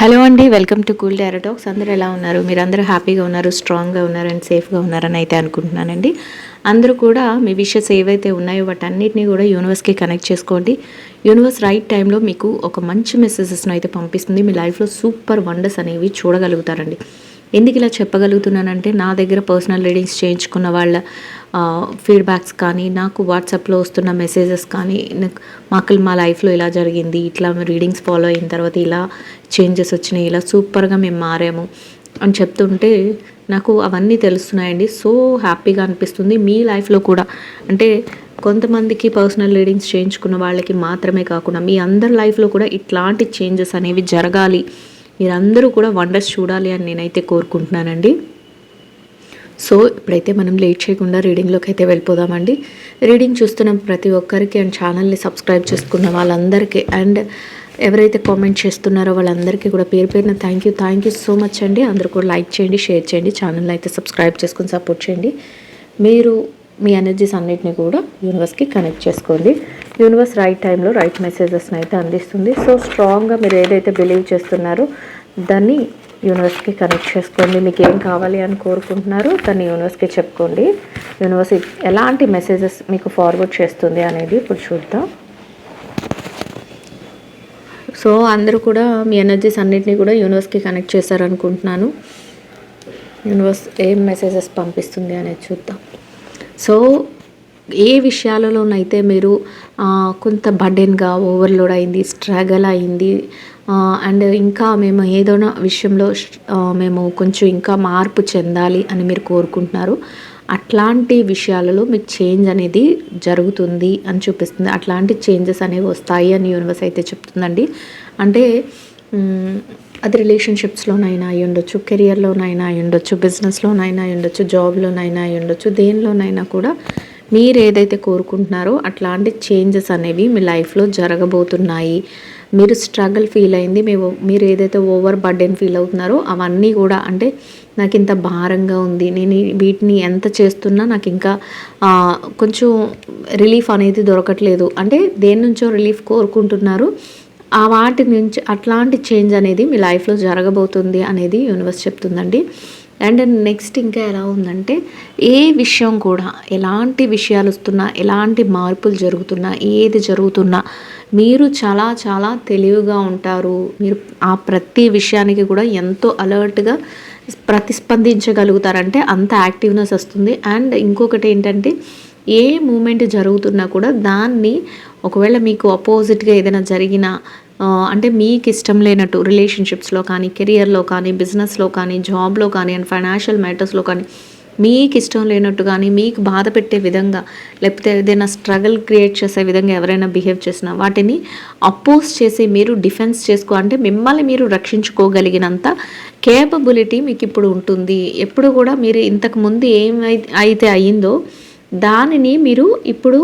Hello అండి welcome to cool talks. అందరూ ఎలా ఉన్నారు? మీరు అందరూ హ్యాపీగా ఉన్నారు స్ట్రాంగ్గా ఉన్నారు అండ్ సేఫ్గా ఉన్నారని అయితే అనుకుంటున్నానండి. అందరూ కూడా మీ విషయస్ ఏవైతే ఉన్నాయో వాటన్నిటిని కూడా యూనివర్స్కి కనెక్ట్ చేసుకోండి. యూనివర్స్ రైట్ టైంలో మీకు ఒక మంచి మెసేజెస్ను అయితే పంపిస్తుంది. మీ లైఫ్లో సూపర్ వండర్స్ అనేవి చూడగలుగుతారండి. ఎందుకు ఇలా చెప్పగలుగుతున్నానంటే నా దగ్గర పర్సనల్ రీడింగ్స్ చేయించుకున్న వాళ్ళ ఫీడ్బ్యాక్స్ కానీ నాకు వాట్సాప్లో వస్తున్న మెసేజెస్ కానీ మాకు మా లైఫ్లో ఇలా జరిగింది ఇట్లా రీడింగ్స్ ఫాలో అయిన తర్వాత ఇలా చేంజెస్ వచ్చినాయి ఇలా సూపర్గా మేము మారాము అని చెప్తుంటే నాకు అవన్నీ తెలుస్తున్నాయండి. సో హ్యాపీగా అనిపిస్తుంది. మీ లైఫ్లో కూడా. అంటే కొంతమందికి పర్సనల్ రీడింగ్స్ చేయించుకున్న వాళ్ళకి మాత్రమే కాకుండా మీ అందరి లైఫ్లో కూడా ఇట్లాంటి చేంజెస్ అనేవి జరగాలి. మీరందరూ కూడా వండర్స్ చూడాలి అని నేనైతే కోరుకుంటున్నానండి. సో ఇప్పుడైతే మనం లేట్ చేయకుండా రీడింగ్లోకి అయితే వెళ్ళిపోదామండి. రీడింగ్ చూస్తున్న ప్రతి ఒక్కరికి అండ్ ఛానల్ని సబ్స్క్రైబ్ చేసుకున్న వాళ్ళందరికీ అండ్ ఎవరైతే కామెంట్ చేస్తున్నారో వాళ్ళందరికీ కూడా పేరు పేరున thank you thank you so much అండి. అందరూ కూడా లైక్ చేయండి షేర్ చేయండి ఛానల్ అయితే సబ్స్క్రైబ్ చేసుకుని సపోర్ట్ చేయండి. మీరు మీ ఎనర్జీస్ అన్నిటిని కూడా యూనివర్స్కి కనెక్ట్ చేసుకోండి. యూనివర్స్ రైట్ టైంలో రైట్ మెసేజెస్ని అయితే అందిస్తుంది. సో స్ట్రాంగ్గా మీరు ఏదైతే బిలీవ్ చేస్తున్నారో దాన్ని యూనివర్స్కి కనెక్ట్ చేసుకోండి. మీకు ఏం కావాలి అని కోరుకుంటున్నారో దాన్ని యూనివర్స్కి చెప్పుకోండి. యూనివర్స్ ఎలాంటి మెసేజెస్ మీకు ఫార్వర్డ్ చేస్తుంది అనేది ఇప్పుడు చూద్దాం. సో అందరూ కూడా మీ ఎనర్జీస్ అన్నిటినీ కూడా యూనివర్స్కి కనెక్ట్ చేశారనుకుంటున్నాను. యూనివర్స్ ఏం మెసేజెస్ పంపిస్తుంది అనేది చూద్దాం. సో ఏ విషయాలలోనైతే మీరు కొంత బర్డెన్గా ఓవర్లోడ్ అయింది స్ట్రగల్ అయింది అండ్ ఇంకా మేము ఏదైనా విషయంలో మేము కొంచెం ఇంకా మార్పు చెందాలి అని మీరు కోరుకుంటున్నారు. అట్లాంటి విషయాలలో మీకు చేంజ్ అనేది జరుగుతుంది అని చూపిస్తుంది. అట్లాంటి చేంజెస్ అనేవి వస్తాయి అని యూనివర్స్ అయితే చెప్తుందండి. అంటే అది రిలేషన్షిప్స్లోనైనా అయి ఉండొచ్చు కెరియర్లోనైనా అయి ఉండొచ్చు బిజినెస్లోనైనా అయి ఉండొచ్చు జాబ్లోనైనా అయి ఉండొచ్చు దేనిలోనైనా కూడా మీరు ఏదైతే కోరుకుంటున్నారో అట్లాంటి చేంజెస్ అనేవి మీ లైఫ్లో జరగబోతున్నాయి. మీరు స్ట్రగుల్ ఫీల్ అయింది మేము మీరు ఏదైతే ఓవర్ బర్డెన్ ఫీల్ అవుతున్నారో అవన్నీ కూడా అంటే నాకు ఇంత భారంగా ఉంది. నేను వీటిని ఎంత చేస్తున్నా నాకు ఇంకా కొంచెం రిలీఫ్ అనేది దొరకట్లేదు. అంటే దేని నుంచో రిలీఫ్ కోరుకుంటున్నారు ఆ వాటి నుంచి అట్లాంటి చేంజ్ అనేది మీ లైఫ్లో జరగబోతుంది అనేది యూనివర్స్ చెప్తుందండి. అండ్ నెక్స్ట్ ఇంకా ఎలా ఉందంటే ఏ విషయం కూడా ఎలాంటి విషయాలు వస్తున్నా ఎలాంటి మార్పులు జరుగుతున్నా ఏది జరుగుతున్నా మీరు చాలా చాలా తెలివిగా ఉంటారు. మీరు ఆ ప్రతి విషయానికి కూడా ఎంతో అలర్ట్గా ప్రతిస్పందించగలుగుతారంటే అంత యాక్టివ్నెస్ వస్తుంది. అండ్ ఇంకొకటి ఏంటంటే ఏ మూమెంట్ జరుగుతున్నా కూడా దాన్ని ఒకవేళ మీకు అపోజిట్గా ఏదైనా జరిగినా అంటే మీకు ఇష్టం లేనట్టు రిలేషన్షిప్స్లో కానీ కెరియర్లో కానీ బిజినెస్లో కానీ జాబ్లో కానీ అండ్ ఫైనాన్షియల్ మ్యాటర్స్లో కానీ మీకు ఇష్టం లేనట్టు కానీ మీకు బాధ పెట్టే విధంగా లేకపోతే ఏదైనా స్ట్రగుల్ క్రియేట్ చేసే విధంగా ఎవరైనా బిహేవ్ చేసినా వాటిని అపోజ్ చేసి మీరు డిఫెన్స్ చేసుకో అంటే మిమ్మల్ని మీరు రక్షించుకోగలిగినంత కేపబిలిటీ మీకు ఇప్పుడు ఉంటుంది. ఎప్పుడు కూడా మీరు ఇంతకుముందు ఏమై ఏమైతే అయిందో దానిని మీరు ఇప్పుడు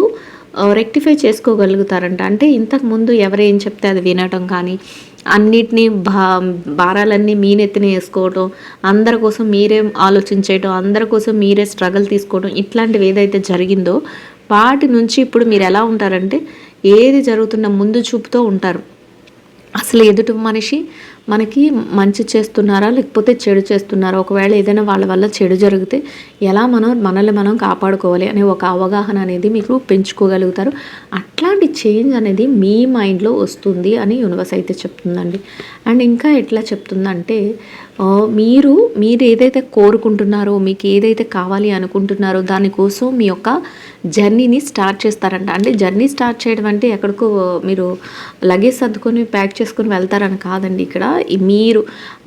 రెక్టిఫై చేసుకోగలుగుతారంట. అంటే ఇంతకు ముందు ఎవరేం చెప్తే అది వినటం కానీ అన్నిటినీ భా భారాలన్నీ మీ నెత్తిన వేసుకోవటం అందరి కోసం మీరే ఆలోచించేయటం అందరి కోసం మీరే స్ట్రగుల్ తీసుకోవడం ఇట్లాంటివి ఏదైతే జరిగిందో వాటి నుంచి ఇప్పుడు మీరు ఎలా ఉంటారంటే ఏది జరుగుతున్న ముందు చూపుతో ఉంటారు. అసలు ఎదుటి మనిషి మనకి మంచి చేస్తున్నారా లేకపోతే చెడు చేస్తున్నారా? ఒకవేళ ఏదైనా వాళ్ళ వల్ల చెడు జరిగితే ఎలా మనం మనల్ని మనం కాపాడుకోవాలి అనే ఒక అవగాహన అనేది మీకు పెంచుకోగలుగుతారు. అట్లాంటి చేంజ్ అనేది మీ మైండ్లో వస్తుంది అని యూనివర్స్ అయితే చెప్తుందండి. అండ్ ఇంకా ఎట్లా చెప్తుందంటే మీరు మీరు ఏదైతే కోరుకుంటున్నారో మీకు ఏదైతే కావాలి అనుకుంటున్నారో దానికోసం మీ యొక్క జర్నీని స్టార్ట్ చేస్తారంట. అంటే జర్నీ స్టార్ట్ చేయడం అంటే ఎక్కడికో మీరు లగేజ్ సర్దుకొని ప్యాక్ చేసుకొని వెళ్తారని కాదండి ఇక్కడ. మీరు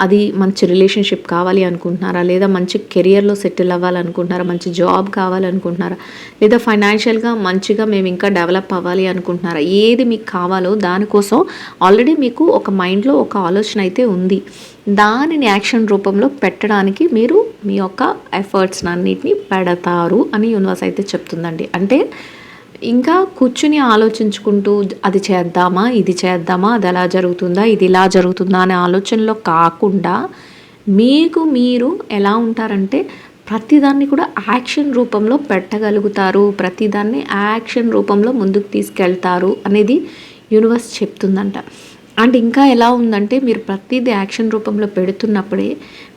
అది మంచి రిలేషన్షిప్ కావాలి అనుకుంటున్నారా? లేదా మంచి కెరియర్లో సెటిల్ అవ్వాలనుకుంటున్నారా? మంచి జాబ్ కావాలనుకుంటున్నారా? లేదా ఫైనాన్షియల్గా మంచిగా మేము ఇంకా డెవలప్ అవ్వాలి అనుకుంటున్నారా? ఏది మీకు కావాలో దానికోసం ఆల్రెడీ మీకు ఒక మైండ్లో ఒక ఆలోచన అయితే ఉంది. దానిని యాక్షన్ రూపంలో పెట్టడానికి మీరు మీ యొక్క ఎఫర్ట్స్ అన్నిటిని పెడతారు అని యూనివర్స్ అయితే చెప్తుందండి. అంటే ఇంకా కూర్చుని ఆలోచించుకుంటూ అది చేద్దామా ఇది చేద్దామా అది ఎలా జరుగుతుందా ఇది ఇలా జరుగుతుందా అనే ఆలోచనలో కాకుండా మీకు మీరు ఎలా ఉంటారంటే ప్రతిదాన్ని కూడా యాక్షన్ రూపంలో పెట్టగలుగుతారు ప్రతిదాన్ని యాక్షన్ రూపంలో ముందుకు తీసుకెళ్తారు అనేది యూనివర్స్ చెప్తుందంట. అండ్ ఇంకా ఎలా ఉందంటే మీరు ప్రతిదీ యాక్షన్ రూపంలో పెడుతున్నప్పుడే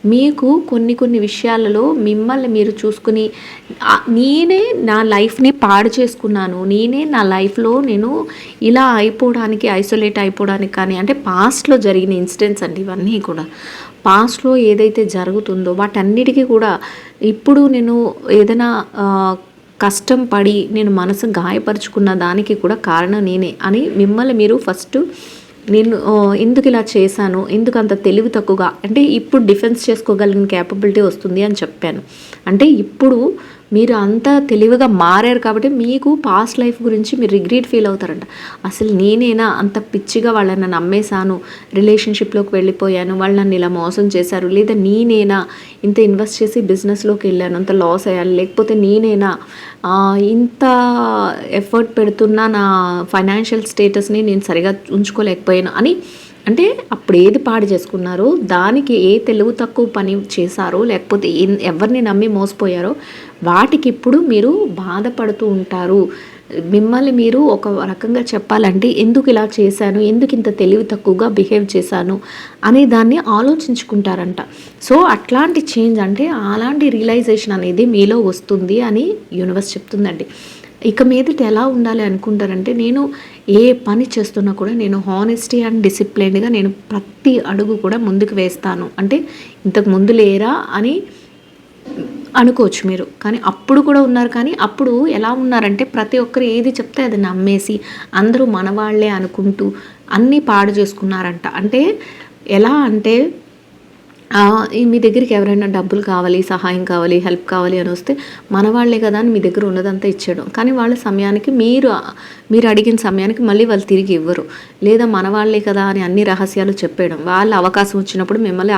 మీకు కొన్ని కొన్ని విషయాలలో మిమ్మల్ని మీరు చూసుకుని నేనే నా లైఫ్ని పాడు చేసుకున్నాను. నేనే నా లైఫ్లో నేను ఇలా అయిపోవడానికి ఐసోలేట్ అయిపోవడానికి కానీ అంటే పాస్ట్లో జరిగిన ఇన్సిడెంట్స్ అండి ఇవన్నీ కూడా. పాస్ట్లో ఏదైతే జరుగుతుందో వాటన్నిటికీ కూడా ఇప్పుడు నేను ఏదైనా కష్టం పడి నేను మనసు గాయపరుచుకున్న దానికి కూడా కారణం నేనే అని మిమ్మల్ని మీరు ఫస్ట్ నేను ఎందుకు ఇలా చేశాను? ఎందుకు అంత తెలివి తక్కువగా? అంటే ఇప్పుడు డిఫెన్స్ చేసుకోగలిగిన క్యాపబిలిటీ వస్తుంది అని చెప్పాను. అంటే ఇప్పుడు మీరు అంత తెలివిగా మారారు కాబట్టి మీకు పాస్ట్ లైఫ్ గురించి మీరు రిగ్రెట్ ఫీల్ అవుతారంట. అసలు నేనేనా అంత పిచ్చిగా వాళ్ళని నమ్మేశాను రిలేషన్షిప్లోకి వెళ్ళిపోయాను వాళ్ళు నన్ను ఇలా మోసం చేశారు లేదా నేనేనా ఇంత ఇన్వెస్ట్ చేసి బిజినెస్లోకి వెళ్ళాను అంత లాస్ అయ్యాను లేకపోతే నేనేనా ఇంత ఎఫర్ట్ పెడుతున్నా నా ఫైనాన్షియల్ స్టేటస్ని నేను సరిగా ఉంచుకోలేకపోయాను అని అంటే అప్పుడు ఏది పాడు చేసుకున్నారో దానికి ఏ తెలుగు తక్కువ పని చేశారో లేకపోతే ఎవరిని నమ్మి మోసపోయారో వాటికి ఇప్పుడు మీరు బాధపడుతూ ఉంటారు. మిమ్మల్ని మీరు ఒక రకంగా చెప్పాలంటే ఎందుకు ఇలా చేశాను? ఎందుకు ఇంత తెలివి తక్కువగా బిహేవ్ చేశాను? అనే దాన్ని ఆలోచించుకుంటారంట. సో అట్లాంటి చేంజ్ అంటే అలాంటి రియలైజేషన్ అనేది మీలో వస్తుంది అని యూనివర్స్ చెప్తుందండి. ఇక మీదట ఎలా ఉండాలి అనుకుంటారంటే నేను ఏ పని చేస్తున్నా కూడా నేను హానెస్టీ అండ్ డిసిప్లైన్గా నేను ప్రతి అడుగు కూడా ముందుకు వేస్తాను. అంటే ఇంతకు ముందు లేరా అని అనుకోవచ్చు మీరు. కానీ అప్పుడు కూడా ఉన్నారు. కానీ అప్పుడు ఎలా ఉన్నారంటే ప్రతి ఒక్కరు ఏది చెప్తే అది నమ్మేసి అందరూ మనవాళ్ళే అనుకుంటూ అన్నీ పాడు చేసుకున్నారంట. అంటే ఎలా అంటే మీ దగ్గరికి ఎవరైనా డబ్బులు కావాలి సహాయం కావాలి హెల్ప్ కావాలి అని వస్తే మన వాళ్ళే కదా అని మీ దగ్గర ఉన్నదంతా ఇచ్చేయడం కానీ వాళ్ళ సమయానికి మీరు మీరు అడిగిన సమయానికి మళ్ళీ వాళ్ళు తిరిగి ఇవ్వరు. లేదా మన వాళ్ళే కదా అని అన్ని రహస్యాలు చెప్పేయడం. వాళ్ళ అవకాశం వచ్చినప్పుడు మిమ్మల్ని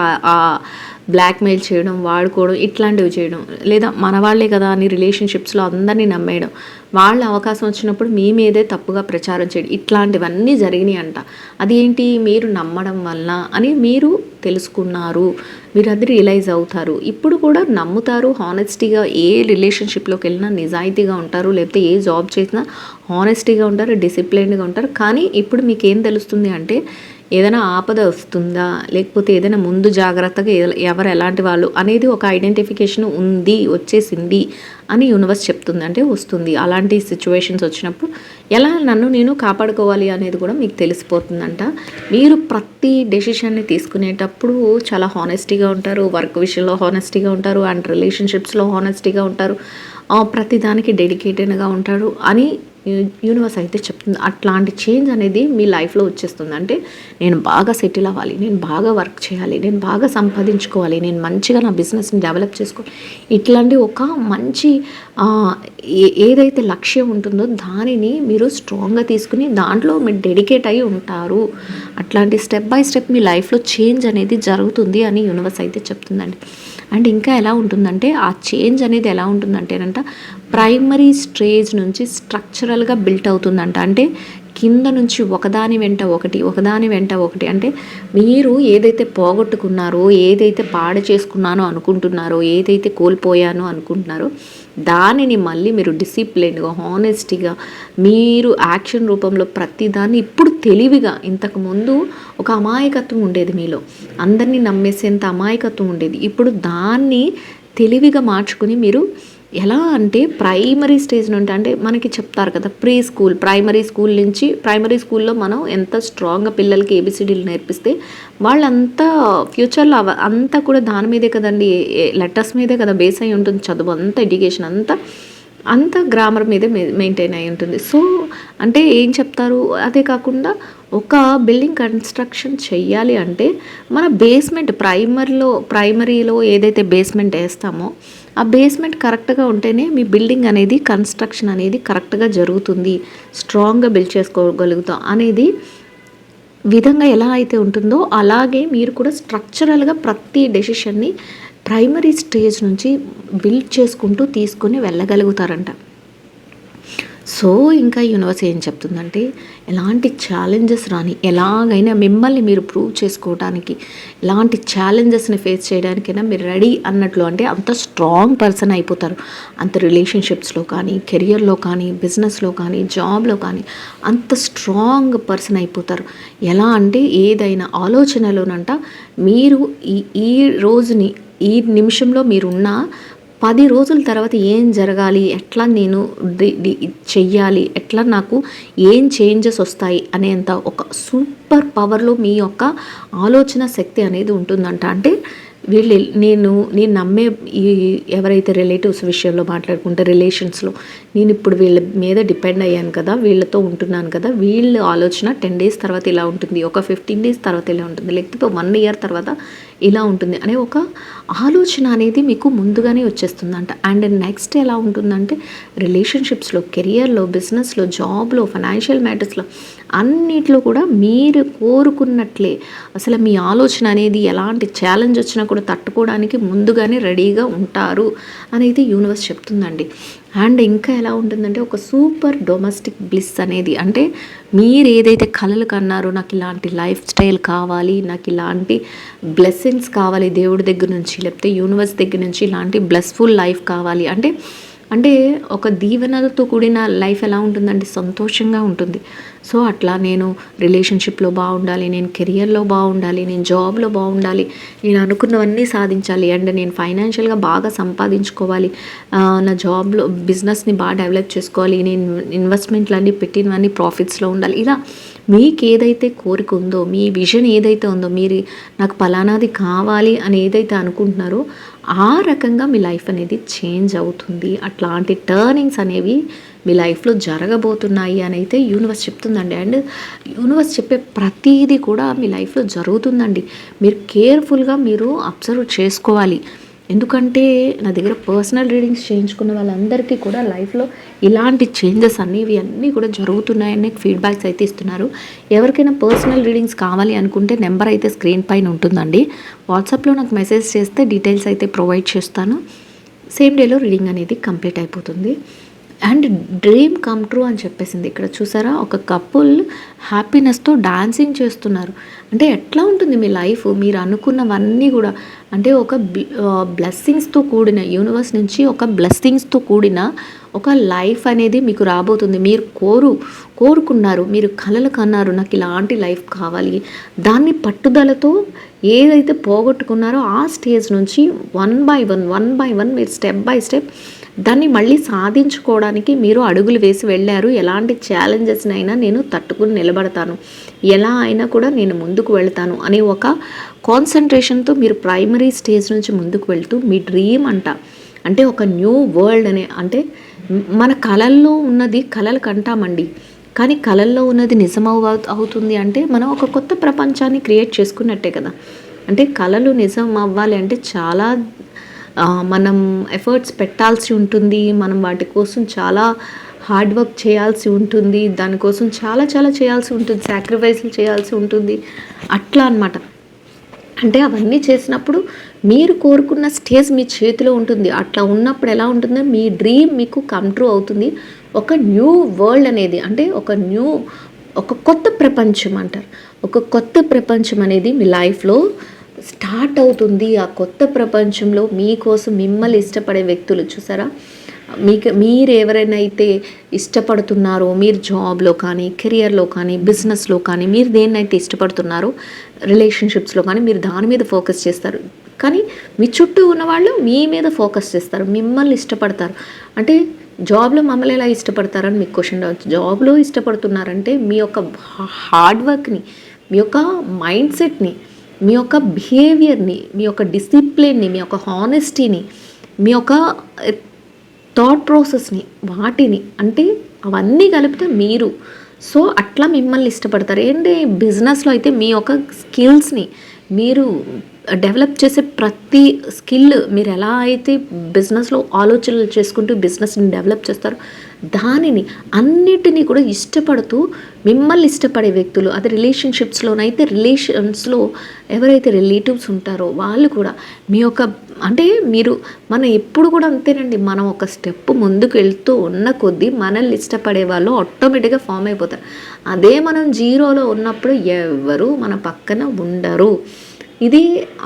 బ్లాక్మెయిల్ చేయడం వాడుకోవడం ఇట్లాంటివి చేయడం లేదా మన వాళ్ళే కదా అని రిలేషన్షిప్స్లో అందరినీ నమ్మేయడం. వాళ్ళ అవకాశం వచ్చినప్పుడు మీ మీదే తప్పుగా ప్రచారం చేయడం. ఇట్లాంటివన్నీ జరిగినాయి అంట అదేంటి? మీరు నమ్మడం వల్ల అని మీరు తెలుసుకున్నారు. మీరు అది రియలైజ్ అవుతారు. ఇప్పుడు కూడా నమ్ముతారు. హానెస్టీగా ఏ రిలేషన్షిప్లోకి వెళ్ళినా నిజాయితీగా ఉంటారు. లేకపోతే ఏ జాబ్ చేసినా హానెస్టీగా ఉంటారు డిసిప్లైన్గా ఉంటారు. కానీ ఇప్పుడు మీకు ఏం తెలుస్తుంది అంటే ఏదైనా ఆపద వస్తుందా? లేకపోతే ఏదైనా ముందు జాగ్రత్తగా ఎవరు ఎలాంటి వాళ్ళు అనేది ఒక ఐడెంటిఫికేషన్ ఉంది వచ్చేసింది. అని యూనివర్స్ చెప్తుందంటే వస్తుంది. అలాంటి సిచ్యువేషన్స్ వచ్చినప్పుడు ఎలా నన్ను నేను కాపాడుకోవాలి అనేది కూడా మీకు తెలిసిపోతుందంట. మీరు ప్రతి డెసిషన్ని తీసుకునేటప్పుడు చాలా హానెస్టీగా ఉంటారు వర్క్ విషయంలో హానెస్టీగా ఉంటారు అండ్ రిలేషన్షిప్స్లో హానెస్టీగా ఉంటారు. ప్రతిదానికి ప్రతి దానికి డెడికేటెడ్గా ఉంటారు అని యూనివర్స్ అయితే చెప్తుంది. అట్లాంటి చేంజ్ అనేది మీ లైఫ్లో వచ్చేస్తుంది. అంటే నేను బాగా సెటిల్ అవ్వాలి నేను బాగా వర్క్ చేయాలి నేను బాగా సంపాదించుకోవాలి నేను మంచిగా నా బిజినెస్ని డెవలప్ చేసుకోవాలి. ఇట్లాంటి ఒక మంచి ఏదైతే లక్ష్యం ఉంటుందో దానిని మీరు స్ట్రాంగ్గా తీసుకుని దాంట్లో మీరు డెడికేట్ అయి ఉంటారు. అట్లాంటి స్టెప్ బై స్టెప్ మీ లైఫ్లో చేంజ్ అనేది జరుగుతుంది అని యూనివర్స్ అయితే చెప్తుందండి. అండ్ ఇంకా ఎలా ఉంటుందంటే ఆ చేంజ్ అనేది ఎలా ఉంటుందంటేనంట ప్రైమరీ స్టేజ్ నుంచి స్ట్రక్చరల్గా బిల్ట్ అవుతుందంట. అంటే కింద నుంచి ఒకదాని వెంట ఒకటి ఒకదాని వెంట ఒకటి. అంటే మీరు ఏదైతే పోగొట్టుకున్నారో ఏదైతే పాడు చేసుకున్నానో అనుకుంటున్నారో ఏదైతే కోల్పోయానో అనుకుంటున్నారో దానిని మళ్ళీ మీరు డిసిప్లిన్గా హానెస్టీగా మీరు యాక్షన్ రూపంలో ప్రతిదాన్ని ఇప్పుడు తెలివిగా ఇంతకుముందు ఒక అమాయకత్వం ఉండేది మీలో. అందరినీ నమ్మేసేంత అమాయకత్వం ఉండేది. ఇప్పుడు దాన్ని తెలివిగా మార్చుకుని మీరు ఎలా అంటే ప్రైమరీ స్టేజ్ నుండి అంటే మనకి చెప్తారు కదా ప్రీ స్కూల్ ప్రైమరీ స్కూల్ నుంచి ప్రైమరీ స్కూల్లో మనం ఎంత స్ట్రాంగ్గా పిల్లలకి ఏబిసిడీలు నేర్పిస్తే వాళ్ళంతా ఫ్యూచర్లో అవ అంతా కూడా దాని మీదే కదండి లెటర్స్ మీదే కదా బేస్ అయి ఉంటుంది చదువు అంతా ఎడ్యుకేషన్ అంతా అంత గ్రామర్ మీదే మెయింటైన్ అయి ఉంటుంది. సో అంటే ఏం చెప్తారు? అదే కాకుండా ఒక బిల్డింగ్ కన్స్ట్రక్షన్ చెయ్యాలి అంటే మన బేస్మెంట్ ప్రైమరీలో ప్రైమరీలో ఏదైతే బేస్మెంట్ వేస్తామో ఆ బేస్మెంట్ కరెక్ట్గా ఉంటేనే మీ బిల్డింగ్ అనేది కన్స్ట్రక్షన్ అనేది కరెక్ట్గా జరుగుతుంది స్ట్రాంగ్గా బిల్డ్ చేసుకోగలుగుతాం అనేది విధంగా ఎలా అయితే ఉంటుందో అలాగే మీరు కూడా స్ట్రక్చరల్గా ప్రతి డెసిషన్ని ప్రైమరీ స్టేజ్ నుంచి బిల్డ్ చేసుకుంటూ తీసుకొని వెళ్ళగలుగుతారంట. సో ఇంకా యూనివర్స్ ఏం చెప్తుందంటే ఎలాంటి ఛాలెంజెస్ రాని ఎలాగైనా మిమ్మల్ని మీరు ప్రూవ్ చేసుకోవడానికి ఎలాంటి ఛాలెంజెస్ని ఫేస్ చేయడానికైనా మీరు రెడీ అన్నట్లు అంటే అంత స్ట్రాంగ్ పర్సన్ అయిపోతారు. అంత రిలేషన్షిప్స్లో కానీ కెరియర్లో కానీ బిజినెస్లో కానీ జాబ్లో కానీ అంత స్ట్రాంగ్ పర్సన్ అయిపోతారు. ఎలా అంటే ఏదైనా ఆలోచనలోనంట మీరు ఈ ఈ రోజుని ఈ నిమిషంలో మీరున్న పది రోజుల తర్వాత ఏం జరగాలి? ఎట్లా నేను చెయ్యాలి? ఎట్లా నాకు ఏం చేంజెస్ వస్తాయి? అనేంత ఒక సూపర్ పవర్లో మీ యొక్క ఆలోచన శక్తి అనేది ఉంటుందంట. అంటే వీళ్ళు నేను నేను నమ్మే ఈ ఎవరైతే రిలేటివ్స్ విషయంలో మాట్లాడుకుంటే రిలేషన్స్లో నేను ఇప్పుడు వీళ్ళ మీద డిపెండ్ అయ్యాను కదా వీళ్ళతో ఉంటున్నాను కదా వీళ్ళ ఆలోచన టెన్ డేస్ తర్వాత ఇలా ఉంటుంది ఒక ఫిఫ్టీన్ డేస్ తర్వాత ఇలా ఉంటుంది లేకపోతే వన్ ఇయర్ తర్వాత ఇలా ఉంటుంది అనే ఒక ఆలోచన అనేది మీకు ముందుగానే వచ్చేస్తుందంట. అండ్ నెక్స్ట్ ఎలా ఉంటుందంటే రిలేషన్షిప్స్లో కెరియర్లో బిజినెస్లో జాబ్లో ఫైనాన్షియల్ మ్యాటర్స్లో అన్నిట్లో కూడా మీరు కోరుకున్నట్లే అసలు మీ ఆలోచన అనేది ఎలాంటి ఛాలెంజ్ వచ్చినా కూడా తట్టుకోవడానికి ముందుగానే రెడీగా ఉంటారు అనేది యూనివర్స్ చెప్తుందండి. అండ్ ఇంకా ఎలా ఉంటుందంటే ఒక సూపర్ డొమెస్టిక్ బ్లిస్ అనేది అంటే మీరు ఏదైతే కలలు కన్నారో నాకు ఇలాంటి లైఫ్ స్టైల్ కావాలి నాకు ఇలాంటి బ్లెస్సింగ్స్ కావాలి దేవుడి దగ్గర నుంచి లేకపోతే యూనివర్స్ దగ్గర నుంచి ఇలాంటి బ్లెస్ఫుల్ లైఫ్ కావాలి. అంటే అంటే ఒక దీవెనలతో కూడిన లైఫ్ ఎలా ఉంటుందంటే సంతోషంగా ఉంటుంది. సో అట్లా నేను రిలేషన్షిప్లో బాగుండాలి నేను కెరియర్లో బాగుండాలి నేను జాబ్లో బాగుండాలి నేను అనుకున్నవన్నీ సాధించాలి అండ్ నేను ఫైనాన్షియల్గా బాగా సంపాదించుకోవాలి. నా జాబ్లో బిజినెస్ని బాగా డెవలప్ చేసుకోవాలి నేను ఇన్వెస్ట్మెంట్లన్నీ పెట్టినవన్నీ ప్రాఫిట్స్లో ఉండాలి. ఇలా మీకు ఏదైతే కోరిక ఉందో మీ విజన్ ఏదైతే ఉందో మీరు నాకు పలానాది కావాలి అని ఏదైతే అనుకుంటున్నారో ఆ రకంగా మీ లైఫ్ అనేది చేంజ్ అవుతుంది. అట్లాంటి టర్నింగ్స్ అనేవి మీ లైఫ్లో జరగబోతున్నాయి అని అయితే యూనివర్స్ చెప్తుందండి. అండ్ యూనివర్స్ చెప్పే ప్రతిదీ కూడా మీ లైఫ్లో జరుగుతుందండి. మీరు కేర్ఫుల్గా మీరు అబ్జర్వ్ చేసుకోవాలి. ఎందుకంటే నా దగ్గర పర్సనల్ రీడింగ్స్ చేయించుకున్న వాళ్ళందరికీ కూడా లైఫ్లో ఇలాంటి చేంజెస్ అనేవి అన్నీ కూడా జరుగుతున్నాయని ఫీడ్బ్యాక్స్ అయితే ఇస్తున్నారు. ఎవరికైనా పర్సనల్ రీడింగ్స్ కావాలి అనుకుంటే నెంబర్ అయితే స్క్రీన్ పైన ఉంటుందండి. వాట్సాప్లో నాకు మెసేజ్ చేస్తే డీటెయిల్స్ అయితే ప్రొవైడ్ చేస్తాను. సేమ్ డేలో రీడింగ్ అనేది కంప్లీట్ అయిపోతుంది. అండ్ డ్రీమ్ కమ్ ట్రూ అని చెప్పేసింది. ఇక్కడ చూసారా? ఒక కపుల్ హ్యాపీనెస్తో డాన్సింగ్ చేస్తున్నారు. అంటే ఎట్లా ఉంటుంది మీ లైఫ్? మీరు అనుకున్నవన్నీ కూడా అంటే ఒక బ్లెస్సింగ్స్తో కూడిన యూనివర్స్ నుంచి ఒక బ్లెస్సింగ్స్తో కూడిన ఒక లైఫ్ అనేది మీకు రాబోతుంది. మీరు కోరు కోరుకున్నారు. మీరు కలలు కన్నారు. నాకు ఇలాంటి లైఫ్ కావాలి. దాన్ని పట్టుదలతో ఏదైతే పోగొట్టుకున్నారో ఆ స్టేజ్ నుంచి one by one one by one మీరు స్టెప్ బై స్టెప్ దాన్ని మళ్ళీ సాధించుకోవడానికి మీరు అడుగులు వేసి వెళ్ళారు. ఎలాంటి ఛాలెంజెస్ని అయినా నేను తట్టుకుని నిలబడతాను. ఎలా అయినా కూడా నేను ముందుకు వెళ్తాను అనే ఒక కాన్సన్ట్రేషన్తో మీరు ప్రైమరీ స్టేజ్ నుంచి ముందుకు వెళ్తూ మీ డ్రీమ్ అంట. అంటే ఒక న్యూ వరల్డ్ అనే అంటే మన కళల్లో ఉన్నది కళలు కంటామండి. కానీ కళల్లో ఉన్నది నిజం అవుతుంది అంటే మనం ఒక కొత్త ప్రపంచాన్ని క్రియేట్ చేసుకున్నట్టే కదా. అంటే కళలు నిజం అవ్వాలి అంటే చాలా మనం ఎఫర్ట్స్ పెట్టాల్సి ఉంటుంది. మనం వాటి కోసం చాలా హార్డ్ వర్క్ చేయాల్సి ఉంటుంది. దానికోసం చాలా చాలా చేయాల్సి ఉంటుంది. సాక్రిఫైస్లు చేయాల్సి ఉంటుంది. అట్లా అన్నమాట. అంటే అవన్నీ చేసినప్పుడు మీరు కోరుకున్న స్టేజ్ మీ చేతిలో ఉంటుంది. అట్లా ఉన్నప్పుడు ఎలా ఉంటుందో మీ డ్రీమ్ మీకు కమ్ ట్రూ అవుతుంది. ఒక న్యూ వరల్డ్ అనేది అంటే ఒక న్యూ ఒక కొత్త ప్రపంచం అంటారు. ఒక కొత్త ప్రపంచం అనేది మీ లైఫ్లో స్టార్ట్ అవుతుంది ఆ కొత్త ప్రపంచంలో మీకోసం మిమ్మల్ని ఇష్టపడే వ్యక్తులు చూసారా? మీకు మీరు ఎవరైనా అయితే ఇష్టపడుతున్నారో మీరు జాబ్లో కానీ కెరియర్లో కానీ బిజినెస్లో కానీ మీరు దేన్నైతే ఇష్టపడుతున్నారో రిలేషన్షిప్స్లో కానీ మీరు దాని మీద ఫోకస్ చేస్తారు. కానీ మీ చుట్టూ ఉన్న వాళ్ళు మీ మీద ఫోకస్ చేస్తారు. మిమ్మల్ని ఇష్టపడతారు. అంటే జాబ్లో మమ్మల్ని ఎలా ఇష్టపడతారని మీకు క్వశ్చన్ రావచ్చు. జాబ్లో ఇష్టపడుతున్నారంటే మీ యొక్క హార్డ్ వర్క్ని మీ యొక్క మైండ్ సెట్ని మీ యొక్క బిహేవియర్ని మీ యొక్క డిసిప్లిన్ని మీ యొక్క హానెస్టీని మీ యొక్క థాట్ ప్రాసెస్ని వాటిని అంటే అవన్నీ కలిపితే మీరు. సో అట్లా మిమ్మల్ని ఇష్టపడతారు. ఏంటి? బిజినెస్లో అయితే మీ యొక్క స్కిల్స్ని మీరు డెవలప్ చేసే ప్రతి స్కిల్ మీరు ఎలా అయితే బిజినెస్లో ఆలోచనలు చేసుకుంటూ బిజినెస్ని డెవలప్ చేస్తారో దానిని అన్నిటినీ కూడా ఇష్టపడుతూ మిమ్మల్ని ఇష్టపడే వ్యక్తులు అది రిలేషన్షిప్స్లోనైతే రిలేషన్స్లో ఎవరైతే రిలేటివ్స్ ఉంటారో వాళ్ళు కూడా మీ యొక్క అంటే మీరు మనం ఎప్పుడు కూడా అంతేనండి మనం ఒక స్టెప్ ముందుకు వెళ్తూ ఉన్న కొద్దీ మనల్ని ఇష్టపడే వాళ్ళు ఆటోమేటిక్గా ఫామ్ అయిపోతారు. అదే మనం జీరోలో ఉన్నప్పుడు ఎవరు మన పక్కన ఉండరు. ఇది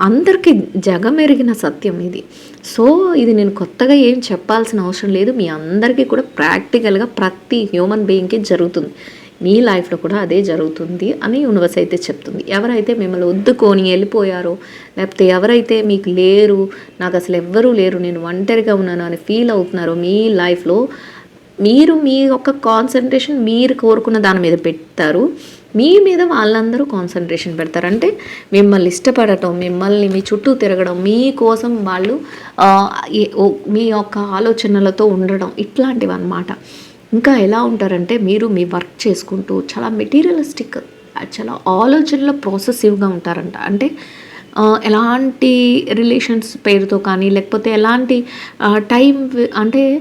అందరికీ జగమెరిగిన సత్యం ఇది. సో ఇది నేను కొత్తగా ఏం చెప్పాల్సిన అవసరం లేదు. మీ అందరికీ కూడా ప్రాక్టికల్గా ప్రతి హ్యూమన్ బీయింగ్కి జరుగుతుంది. మీ లైఫ్లో కూడా అదే జరుగుతుంది అని యూనివర్స్ అయితే చెప్తుంది. ఎవరైతే మిమ్మల్ని వద్దుకొని వెళ్ళిపోయారో లేకపోతే ఎవరైతే మీకు లేరు నాకు అసలు ఎవ్వరూ లేరు నేను ఒంటరిగా ఉన్నాను అని ఫీల్ అవుతున్నారో మీ లైఫ్లో మీరు మీ యొక్క కాన్సన్ట్రేషన్ మీరు కోరుకున్న దాని మీద పెడతారు. మీ మీద వాళ్ళందరూ కాన్సన్ట్రేషన్ పెడతారు. అంటే మిమ్మల్ని ఇష్టపడటం మిమ్మల్ని మీ చుట్టూ తిరగడం మీకోసం వాళ్ళు ఏ- ఓ- మీ యొక్క ఆలోచనలతో ఉండడం ఇట్లాంటివి అన్నమాట ఇంకా ఎలా ఉంటారంటే మీరు మీ వర్క్ చేసుకుంటూ చాలా మెటీరియలిస్టిక్ చాలా ఆలోచనలో ప్రాసెసివ్గా ఉంటారంట. అంటే ఎలాంటి రిలేషన్స్ పేరుతో కానీ లేకపోతే ఎలాంటి టైం అంటే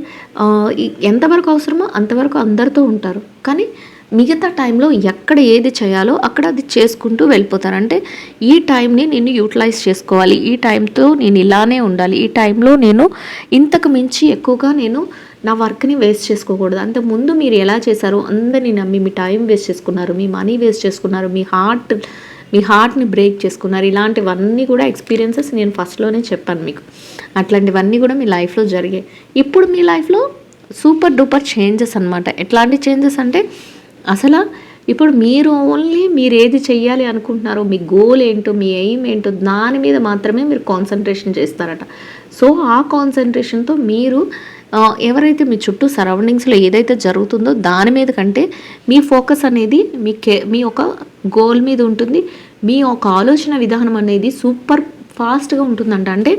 ఎంతవరకు అవసరమో అంతవరకు అందరితో ఉంటారు. కానీ మిగతా టైంలో ఎక్కడ ఏది చేయాలో అక్కడ అది చేసుకుంటూ వెళ్ళిపోతారు. అంటే ఈ టైంని నేను యూటిలైజ్ చేసుకోవాలి. ఈ టైంతో నేను ఇలానే ఉండాలి. ఈ టైంలో నేను ఇంతకు మించి ఎక్కువగా నేను నా వర్క్ని వేస్ట్ చేసుకోకూడదు. అంత ముందు మీరు ఎలా చేశారో అందరినీ నమ్మి మీ టైం వేస్ట్ చేసుకున్నారు. మీ మనీ వేస్ట్ చేసుకున్నారు. మీ హార్ట్ మీ హార్ట్ని బ్రేక్ చేసుకున్నారు. ఇలాంటివన్నీ కూడా ఎక్స్పీరియన్సెస్ నేను ఫస్ట్లోనే చెప్పాను మీకు. అట్లాంటివన్నీ కూడా మీ లైఫ్లో జరిగాయి. ఇప్పుడు మీ లైఫ్లో సూపర్ డూపర్ చేంజెస్ అనమాట ఎట్లాంటి చేంజెస్ అంటే అసలు ఇప్పుడు మీరు ఓన్లీ మీరు ఏది చెయ్యాలి అనుకుంటున్నారో మీ గోల్ ఏంటో మీ ఎయిమ్ ఏంటో దాని మీద మాత్రమే మీరు కాన్సన్ట్రేషన్ చేస్తారట. సో ఆ కాన్సన్ట్రేషన్తో మీరు ఎవరైతే మీ చుట్టూ సరౌండింగ్స్లో ఏదైతే జరుగుతుందో దాని మీద కంటే మీ ఫోకస్ అనేది మీ కే మీ ఒక గోల్ మీద ఉంటుంది. మీ ఒక ఆలోచన విధానం అనేది సూపర్ ఫాస్ట్గా ఉంటుందంట. అంటే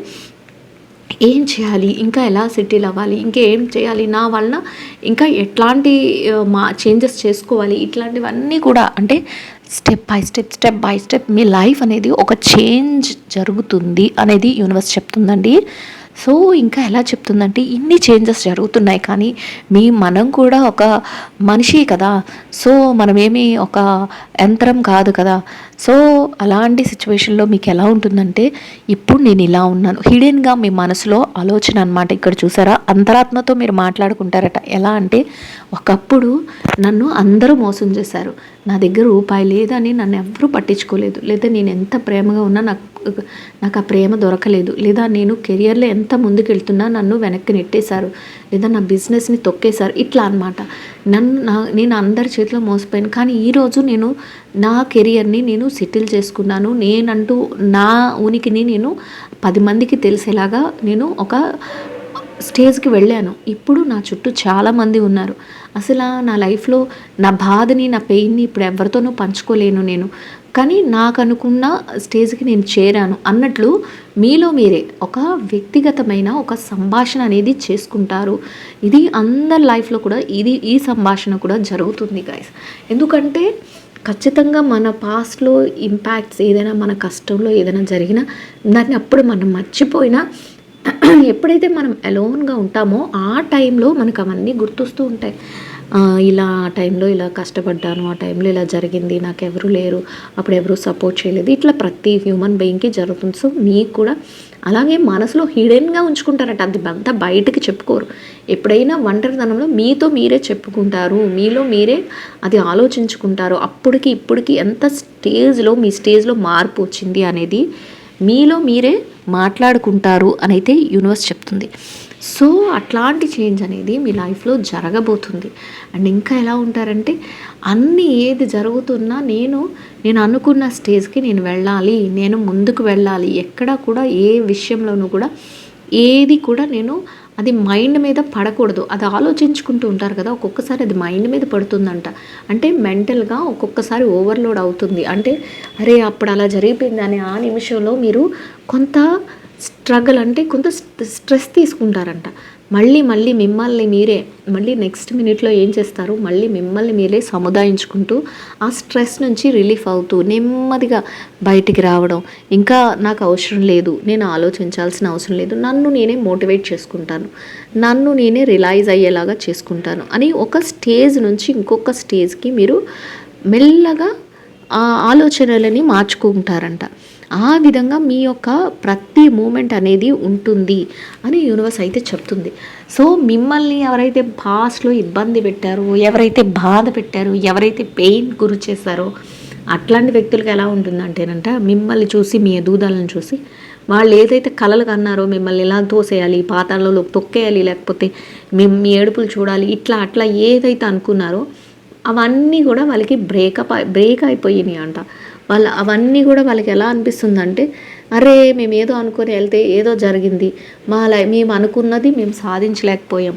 ఏం చేయాలి? ఇంకా ఎలా సెటిల్ అవ్వాలి? ఇంకా ఏం చేయాలి? నా వలన ఇంకా ఎట్లాంటి మా చేంజెస్ చేసుకోవాలి? ఇట్లాంటివన్నీ కూడా అంటే step by step step by step me life అనేది ఒక చేంజ్ జరుగుతుంది అనేది యూనివర్స్ చెప్తుందండి. సో ఇంకా ఎలా చెప్తుందంటే ఇన్ని చేంజెస్ జరుగుతున్నాయి కానీ మీ మనం కూడా ఒక మనిషి కదా. సో మనమేమి ఒక యంత్రం కాదు కదా. సో అలాంటి సిచ్యువేషన్లో మీకు ఎలా ఉంటుందంటే ఇప్పుడు నేను ఇలా ఉన్నాను. హిడెన్గా మీ మనసులో ఆలోచన అనమాట ఇక్కడ చూసారా? అంతరాత్మతో మీరు మాట్లాడుకుంటారట. ఎలా అంటే ఒకప్పుడు నన్ను అందరూ మోసం చేశారు. నా దగ్గర రూపాయి లేదని నన్ను ఎవరూ పట్టించుకోలేదు. లేదా నేను ఎంత ప్రేమగా ఉన్నా నాకు నాకు ఆ ప్రేమ దొరకలేదు. లేదా నేను కెరియర్లో ఎంత ముందుకెళ్తున్నా నన్ను వెనక్కి నెట్టేశారు. లేదా నా బిజినెస్ని తొక్కేశారు. ఇట్లా అనమాట నన్ను నా నేను అందరి చేతిలో మోసపోయాను. కానీ ఈరోజు నేను నా కెరియర్ని నేను సెటిల్ చేసుకున్నాను. నేనంటూ నా ఉనికిని నేను పది మందికి తెలిసేలాగా నేను ఒక స్టేజ్కి వెళ్ళాను. ఇప్పుడు నా చుట్టూ చాలామంది ఉన్నారు. అసలు నా లైఫ్లో నా బాధని నా పెయిన్ని ఇప్పుడు ఎవరితోనూ పంచుకోలేను నేను. కానీ నాకు అనుకున్న స్టేజ్కి నేను చేరాను అన్నట్లు మీలో మీరే ఒక వ్యక్తిగతమైన ఒక సంభాషణ అనేది చేసుకుంటారు. ఇది అందరి లైఫ్లో కూడా ఇది ఈ సంభాషణ కూడా జరుగుతుంది గాయస్ ఎందుకంటే ఖచ్చితంగా మన పాస్ట్లో ఇంపాక్ట్స్ ఏదైనా మన కష్టంలో ఏదైనా జరిగినా దాన్ని అప్పుడు మనం మర్చిపోయినా ఎప్పుడైతే మనం అలోన్గా ఉంటామో ఆ టైంలో మనకు అవన్నీ గుర్తొస్తూ ఉంటాయి. ఇలా ఆ టైంలో ఇలా కష్టపడ్డాను ఆ టైంలో ఇలా జరిగింది నాకు ఎవరు లేరు అప్పుడు ఎవరు సపోర్ట్ చేయలేదు. ఇట్లా ప్రతి హ్యూమన్ బీయింగ్కి జరుగుతుంది. సో మీకు కూడా అలాగే మనసులో హిడెన్గా ఉంచుకుంటారట. అది అంతా బయటకి చెప్పుకోరు. ఎప్పుడైనా ఒంటరితనంలో మీతో మీరే చెప్పుకుంటారు. మీలో మీరే అది ఆలోచించుకుంటారు. అప్పటికి ఇప్పటికి ఎంత స్టేజ్లో మీ స్టేజ్లో మార్పు వచ్చింది అనేది మీలో మీరే మాట్లాడుకుంటారు అని అయితే యూనివర్స్ చెప్తుంది. సో అట్లాంటి చేంజ్ అనేది మీ లైఫ్లో జరగబోతుంది. అండ్ ఇంకా ఎలా ఉంటారంటే అన్ని ఏది జరుగుతున్నా నేను నేను అనుకున్న స్టేజ్కి నేను వెళ్ళాలి నేను ముందుకు వెళ్ళాలి ఎక్కడ కూడా ఏ విషయంలోనూ కూడా ఏది కూడా నేను అది మైండ్ మీద పడకూడదు. అది ఆలోచించుకుంటూ ఉంటారు కదా ఒక్కొక్కసారి అది మైండ్ మీద పడుతుందంట. అంటే మెంటల్గా ఒక్కొక్కసారి ఓవర్లోడ్ అవుతుంది. అంటే అరే అప్పుడు అలా జరిగిపోయింది అని ఆ నిమిషంలో మీరు కొంత స్ట్రగుల్ అంటే కొంత స్ట్రెస్ తీసుకుంటారంట. మళ్ళీ మళ్ళీ మిమ్మల్ని మీరే మళ్ళీ నెక్స్ట్ మినిట్లో ఏం చేస్తారు? మళ్ళీ మిమ్మల్ని మీరే సముదాయించుకుంటూ ఆ స్ట్రెస్ నుంచి రిలీఫ్ అవుతూ నెమ్మదిగా బయటికి రావడం. ఇంకా నాకు అవసరం లేదు నేను ఆలోచించాల్సిన అవసరం లేదు నన్ను నేనే మోటివేట్ చేసుకుంటాను. నన్ను నేనే రిలైజ్ అయ్యేలాగా చేసుకుంటాను అని ఒక స్టేజ్ నుంచి ఇంకొక స్టేజ్కి మీరు మెల్లగా ఆ ఆలోచనలని మార్చుకుంటారంట. ఆ విధంగా మీ యొక్క ప్రతి మూమెంట్ అనేది ఉంటుంది అని యూనివర్స్ అయితే చెప్తుంది. సో మిమ్మల్ని ఎవరైతే పాస్ట్లో ఇబ్బంది పెట్టారో ఎవరైతే బాధ పెట్టారో ఎవరైతే పెయిన్ గురి చేశారో అట్లాంటి వ్యక్తులకు ఎలా ఉంటుందంటేనంట మిమ్మల్ని చూసి మీ ఎదుగుదలను చూసి వాళ్ళు ఏదైతే కలలు కన్నారో మిమ్మల్ని ఇలా తోసేయాలి పాతాలలో తొక్కేయాలి లేకపోతే మేము మీ ఏడుపులు చూడాలి ఇట్లా అట్లా ఏదైతే అనుకున్నారో అవన్నీ కూడా వాళ్ళకి బ్రేకప్ బ్రేక్ అయిపోయినాయి అంట వాళ్ళ అవన్నీ కూడా వాళ్ళకి ఎలా అనిపిస్తుందంటే అరే మేము ఏదో అనుకొని వెళ్తే ఏదో జరిగింది. మా లై మేము అనుకున్నది మేము సాధించలేకపోయాం.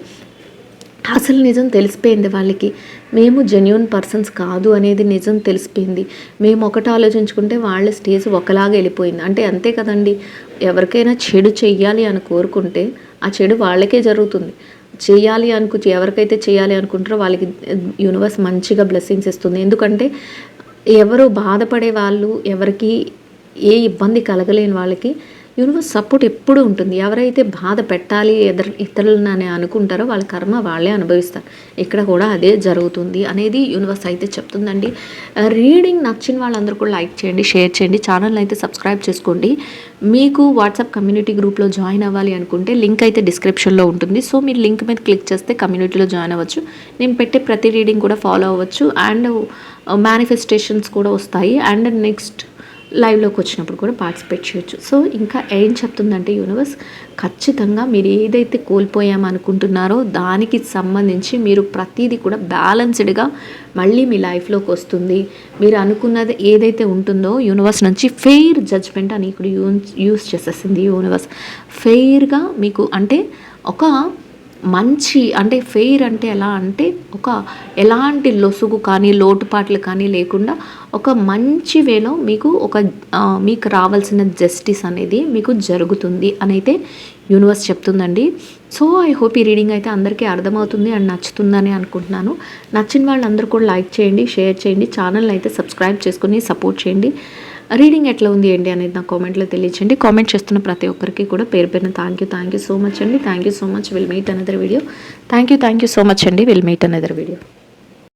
అసలు నిజం తెలిసిపోయింది వాళ్ళకి. మేము జెన్యున్ పర్సన్స్ కాదు అనేది నిజం తెలిసిపోయింది. మేము ఒకటి ఆలోచించుకుంటే వాళ్ళ స్టేజ్ ఒకలాగా వెళ్ళిపోయింది. అంటే అంతే కదండి. ఎవరికైనా చెడు చెయ్యాలి అని కోరుకుంటే ఆ చెడు వాళ్ళకే జరుగుతుంది. చేయాలి అనుకు ఎవరికైతే చేయాలి అనుకుంటారో వాళ్ళకి యూనివర్స్ మంచిగా బ్లెస్సింగ్స్ ఇస్తుంది. ఎందుకంటే ఎవరు బాధపడే వాళ్ళు ఎవరికి ఏ ఇబ్బంది కలగలేని వాళ్ళకి యూనివర్స్ సపోర్ట్ ఎప్పుడూ ఉంటుంది? ఎవరైతే బాధ పెట్టాలి ఎదరు ఇతరులని అనుకుంటారో వాళ్ళ కర్మ వాళ్ళే అనుభవిస్తారు. ఇక్కడ కూడా అదే జరుగుతుంది అనేది యూనివర్స్ అయితే చెప్తుందండి. Uh, రీడింగ్ నచ్చిన వాళ్ళందరూ కూడా లైక్ చేయండి షేర్ చేయండి. ఛానల్ అయితే సబ్స్క్రైబ్ చేసుకోండి. మీకు వాట్సాప్ కమ్యూనిటీ గ్రూప్లో జాయిన్ అవ్వాలి అనుకుంటే లింక్ అయితే డిస్క్రిప్షన్లో ఉంటుంది. సో మీరు లింక్ మీద క్లిక్ చేస్తే కమ్యూనిటీలో జాయిన్ అవ్వచ్చు. నేను పెట్టే ప్రతి రీడింగ్ కూడా ఫాలో అవ్వచ్చు. అండ్ uh, మేనిఫెస్టేషన్స్ కూడా వస్తాయి. అండ్ నెక్స్ట్ లైవ్లోకి వచ్చినప్పుడు కూడా పార్టిసిపేట్ చేయొచ్చు. సో ఇంకా ఏం చెప్తుందంటే యూనివర్స్ ఖచ్చితంగా మీరు ఏదైతే కోల్పోయామనుకుంటున్నారో దానికి సంబంధించి మీరు ప్రతిదీ కూడా బ్యాలెన్స్డ్గా మళ్ళీ మీ లైఫ్లోకి వస్తుంది. మీరు అనుకున్నది ఏదైతే ఉంటుందో యూనివర్స్ నుంచి ఫెయిర్ జడ్జ్మెంట్ అని ఇక్కడ యూజ్ యూజ్ చేసేసింది యూనివర్స్. ఫెయిర్గా మీకు అంటే ఒక మంచి అంటే ఫెయిర్ అంటే ఎలా అంటే ఒక ఎలాంటి లొసుగు కానీ లోటుపాట్లు కానీ లేకుండా ఒక మంచి వేలో మీకు ఒక మీకు రావాల్సిన జస్టిస్ అనేది మీకు జరుగుతుంది అని అయితే యూనివర్స్ చెప్తుందండి. సో ఐ హోప్ ఈ రీడింగ్ అయితే అందరికీ అర్థమవుతుంది అండ్ నచ్చుతుందని అనుకుంటున్నాను. నచ్చిన వాళ్ళందరూ కూడా లైక్ చేయండి షేర్ చేయండి ఛానల్ అయితే సబ్స్క్రైబ్ చేసుకుని సపోర్ట్ చేయండి. రీడింగ్ ఎట్లా ఉంది ఏంటి అనేది నా కామెంట్లో తెలియచండి కామెంట్ చేస్తున్న ప్రతి ఒక్కరికి కూడా పేరు పేరున thank you thank you so much అండి. Thank you so much will meet another video thank you thank you so much అండి. Will meet another video